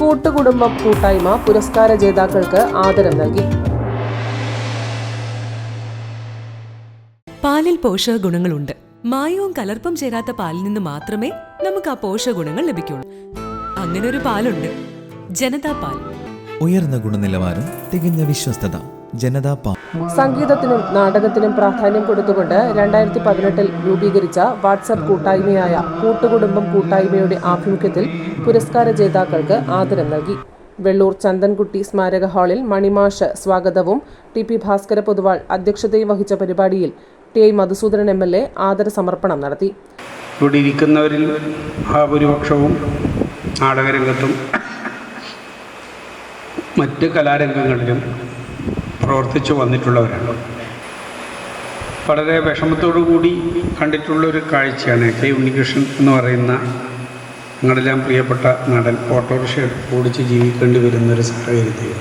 കൂട്ടുകുടുംബം കൂട്ടായ്മ പുരസ്കാര ജേതാക്കൾക്ക് ആദരം നൽകി. പാലിൽ പോഷക ഗുണങ്ങളുണ്ട്. മായവും കലർപ്പും ചേരാത്ത പാലിൽ നിന്ന് മാത്രമേ നമുക്ക് ആ പോഷക ഗുണങ്ങൾ ലഭിക്കുള്ളൂ. അങ്ങനെ ഒരു പാലുണ്ട്. ജനതാ പാൽ. ഉയർന്ന ഗുണനിലവാരം തികഞ്ഞ വിശ്വസ്തത. ജനതാ പാർട്ടി സംഗീതത്തിനും നാടകത്തിനും പ്രാധാന്യം കൊടുത്തുകൊണ്ട് രണ്ടായിരത്തി പതിനെട്ടിൽ രൂപീകരിച്ച വാട്സപ്പ് കൂട്ടായ്മയായ കൂട്ടുകുടുംബം കൂട്ടായ്മയുടെ ആഭിമുഖ്യത്തിൽ പുരസ്കാര ജേതാക്കൾക്ക് ആദരം നൽകി. വെള്ളൂർ ചന്ദൻകുട്ടി സ്മാരക ഹാളിൽ മണിമാഷ് സ്വാഗതവും ടി പി ഭാസ്കര പൊതുവാൾ അധ്യക്ഷതയും വഹിച്ച പരിപാടിയിൽ T I Madhusoodanan M L A ആദര സമർപ്പണം നടത്തി. ഇവിടെ ഇരിക്കുന്നവരിൽ മഹാഭൂരിപക്ഷവും നാടകരംഗത്തും മറ്റ് കലാരംഗങ്ങളിലും പ്രവർത്തിച്ചു വന്നിട്ടുള്ളവരാണ്. വളരെ കൂടി കണ്ടിട്ടുള്ളൊരു കാഴ്ചയാണ് കെ ഉണ്ണികൃഷ്ണൻ എന്ന് പറയുന്ന ഞങ്ങളെല്ലാം പ്രിയപ്പെട്ട നടൻ ഓട്ടോറിക്ഷ ഓടിച്ച് ജീവിക്കേണ്ടി വരുന്നൊരു സാഹചര്യത്തിൽ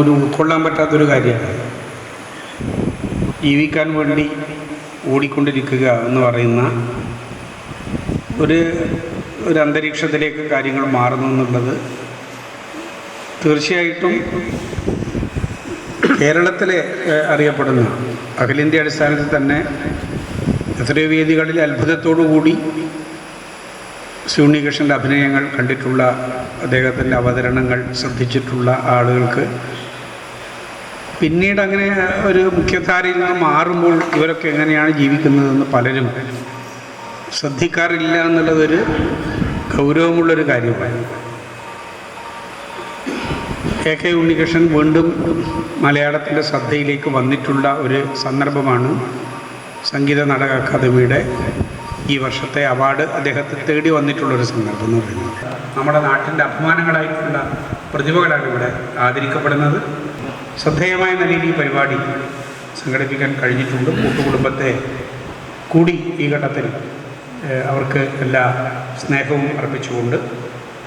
ഒരു ഉൾക്കൊള്ളാൻ പറ്റാത്തൊരു കാര്യമാണ്. ജീവിക്കാൻ വേണ്ടി ഓടിക്കൊണ്ടിരിക്കുക എന്ന് പറയുന്ന ഒരു ഒരു അന്തരീക്ഷത്തിലേക്ക് കാര്യങ്ങൾ മാറുന്നു എന്നുള്ളത് തീർച്ചയായിട്ടും കേരളത്തിലെ അറിയപ്പെടുന്ന. അഖിലേന്ത്യ അടിസ്ഥാനത്തിൽ തന്നെ എത്രയോ വേദികളിൽ അത്ഭുതത്തോടു കൂടി ശ്രീകൃഷ്ണന്റെ അഭിനയങ്ങൾ കണ്ടിട്ടുള്ള അദ്ദേഹത്തിന്റെ അവതരണങ്ങൾ ശ്രദ്ധിച്ചിട്ടുള്ള ആളുകൾക്ക് പിന്നീട് അങ്ങനെ ഒരു മുഖ്യധാരയിൽ നിന്ന് മാറുമ്പോൾ ഇവരൊക്കെ എങ്ങനെയാണ് ജീവിക്കുന്നതെന്ന് പലരും ശ്രദ്ധിക്കാറില്ല എന്നുള്ളതൊരു ഗൗരവമുള്ളൊരു കാര്യമാണ്. എ കെ ഉണ്ണികൃഷ്ണൻ വീണ്ടും മലയാളത്തിന്റെ ശ്രദ്ധയിലേക്ക് വന്നിട്ടുള്ള ഒരു സന്ദർഭമാണ് സംഗീത നാടക അക്കാദമിയുടെ ഈ വർഷത്തെ അവാർഡ് അദ്ദേഹത്തെ തേടി വന്നിട്ടുള്ളൊരു സന്ദർഭം എന്ന് പറയുന്നത്. നമ്മുടെ നാട്ടിന്റെ അഭിമാനങ്ങളായിട്ടുള്ള പ്രതിഭകളാണ് ഇവിടെ ആദരിക്കപ്പെടുന്നത്. ശ്രദ്ധേയമായ നിലയിൽ ഈ പരിപാടി സംഘടിപ്പിക്കാൻ കഴിഞ്ഞിട്ടുണ്ട്. കൂട്ടുകുടുംബത്തെ കൂടി ഈ ഘട്ടത്തിൽ അവർക്ക് എല്ലാ സ്നേഹവും അർപ്പിച്ചുകൊണ്ട്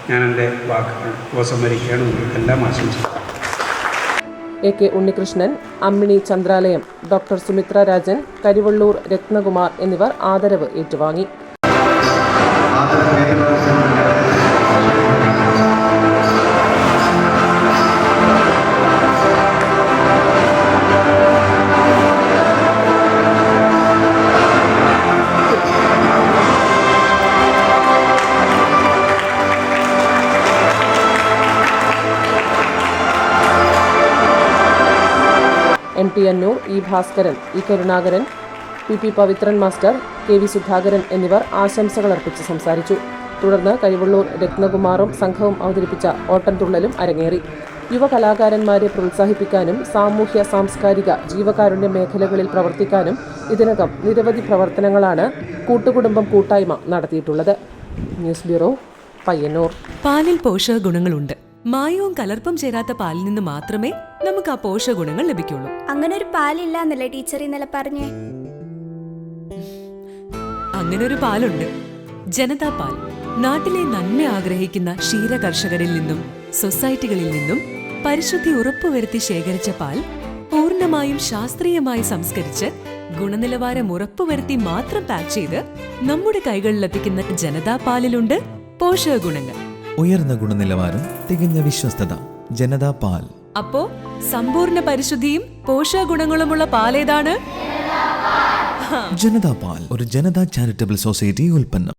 ഞാൻ എന്റെ വാക്കുകൾ ഉപസംഹരിക്കുകയാണ്. നിങ്ങൾക്കെല്ലാം ആശംസിക്കുന്നു. A K Unnikrishnan Ammini Chandralayam doctor Sumithra Rajan Karivellur Rathnakumar എന്നിവർ ആദരവ് ഏറ്റുവാങ്ങി. T Annur E Bhaskaran E Karunakaran P P Pavithran master K V Sudhakaran എന്നിവർ ആശംസകൾ അർപ്പിച്ച് സംസാരിച്ചു. തുടർന്ന് കരിവള്ളൂർ രത്നകുമാറും സംഘവും അവതരിപ്പിച്ച ഓട്ടംതുള്ളലും അരങ്ങേറി. യുവ കലാകാരന്മാരെ പ്രോത്സാഹിപ്പിക്കാനും സാമൂഹ്യ സാംസ്കാരിക ജീവകാരുണ്യ മേഖലകളിൽ പ്രവർത്തിക്കാനും ഇതിനകം നിരവധി പ്രവർത്തനങ്ങളാണ് കൂട്ടുകുടുംബം കൂട്ടായ്മ നടത്തിയിട്ടുള്ളത്. News bureau Payyannur. പാലിൽ പോഷക ഗുണങ്ങളുണ്ട് മായവും കലർപ്പും ചേരാത്ത പാലിൽ നിന്ന് മാത്രമേ നമുക്ക് ആ പോഷക ഗുണങ്ങൾ ലഭിക്കുള്ളൂ. അങ്ങനെ ഒരു പാലില്ല എന്നല്ലേ ടീച്ചർ ഇന്നലെ പറഞ്ഞേ? അങ്ങനെ ഒരു പാലുണ്ട്. ജനതാ പാൽ. നാട്ടിലെ നന്മ ആഗ്രഹിക്കുന്ന ക്ഷീര കർഷകരിൽ നിന്നും സൊസൈറ്റികളിൽ നിന്നും പരിശുദ്ധി ഉറപ്പുവരുത്തി ശേഖരിച്ച പാൽ പൂർണമായും ശാസ്ത്രീയമായി സംസ്കരിച്ച് ഗുണനിലവാരം ഉറപ്പുവരുത്തി മാത്രം പാക്ക് ചെയ്ത് നമ്മുടെ കൈകളിലെത്തിക്കുന്ന ജനതാ പാലിലുണ്ട് പോഷക ഗുണങ്ങൾ. ഉയർന്ന ഗുണനിലവാരം തികഞ്ഞ വിശ്വസ്തത ജനതാ പാൽ. അപ്പോ സമ്പൂർണ പരിശുദ്ധിയും പോഷകഗുണങ്ങളുമുള്ള പാലേതാണ് ജനതാ പാൽ ഒരു ജനതാ ചാരിറ്റബിൾ സൊസൈറ്റി ഉൽപ്പന്നം.